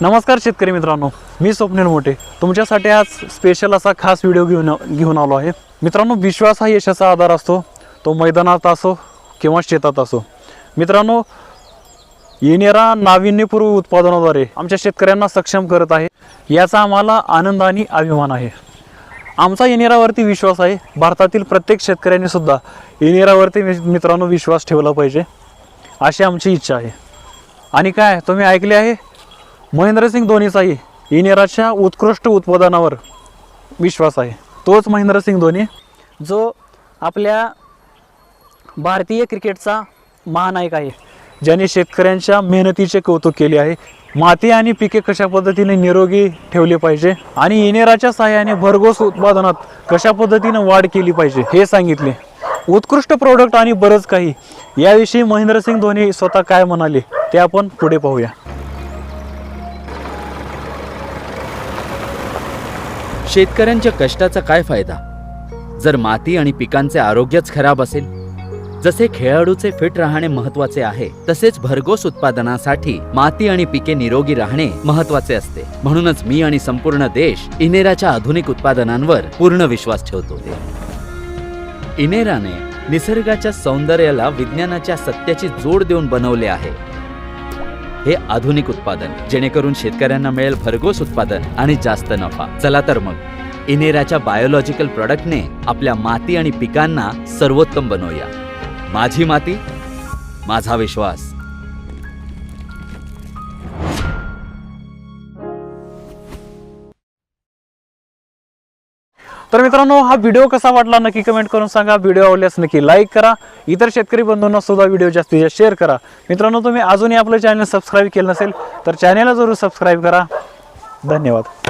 नमस्कार शेतकरी मित्रांनो मी स्वप्नील मोठे. तुमच्यासाठी आज स्पेशल असा खास व्हिडिओ घेऊन घेऊन आलो आहे. मित्रांनो विश्वास हा यशाचा आधार असतो. तो मैदानात असो किंवा शेतात असो. मित्रांनो येणारा नाविन्यपूर्व उत्पादनाद्वारे आमच्या शेतकऱ्यांना सक्षम करत आहे. याचा आम्हाला आनंद आणि अभिमान आहे. आमचा येणेरावरती विश्वास आहे. भारतातील प्रत्येक शेतकऱ्यांनी सुद्धा येणेरावरती मि- मित्रांनो विश्वास ठेवला पाहिजे. अशी आमची इच्छा आहे. आणि काय तुम्ही ऐकले आहे? महेंद्रसिंग धोनीचाही इनेराच्या उत्कृष्ट उत्पादनावर विश्वास आहे. तोच महेंद्रसिंग धोनी. जो आपल्या भारतीय क्रिकेटचा महानायक आहे. ज्याने शेतकऱ्यांच्या मेहनतीचे कौतुक केले आहे. माती आणि पिके कशा पद्धतीने निरोगी ठेवले पाहिजे आणि इनेराच्या सहाय्याने भरघोस उत्पादनात कशा पद्धतीने वाढ केली पाहिजे हे सांगितले. उत्कृष्ट प्रोडक्ट आणि बरंच काही. याविषयी महेंद्रसिंग धोनी स्वतः काय म्हणाले ते आपण पुढे पाहूया. शेतकऱ्यांच्या कष्टाचा काय फायदा? जर माती आणि पिकांचे आरोग्यच खराब असेल जसे खेळाडूचे फिट राहणे महत्त्वाचे आहे तसेच भरघोस उत्पादनासाठी माती आणि पिके निरोगी राहणे महत्त्वाचे असते. म्हणूनच मी आणि संपूर्ण देश इनेराच्या आधुनिक उत्पादनांवर पूर्ण विश्वास ठेवतो. इनेराने निसर्गाच्या सौंदर्याला विज्ञानाच्या सत्याची जोड देऊन बनवले आहे. हे आधुनिक उत्पादन जेणेकरून शेतकऱ्यांना मिळेल भरघोस उत्पादन आणि जास्त नफा. चला तर मग इनेराच्या बायोलॉजिकल प्रॉडक्टने आपल्या माती आणि पिकांना सर्वोत्तम बनवूया. माझी माती माझा विश्वास. तर मित्रांनो हा व्हिडिओ कसा वाटला नक्की कमेंट करून सांगा. व्हिडिओ आवडल्यास नक्की लाईक करा. इतर शेतकरी बंधूंना सुद्धा व्हिडिओ जास्तीत जास्त शेअर करा. मित्रांनो तुम्ही अजूनही आपलं चॅनल सबस्क्राईब केलं नसेल तर चॅनलला जरूर सबस्क्राईब करा. धन्यवाद.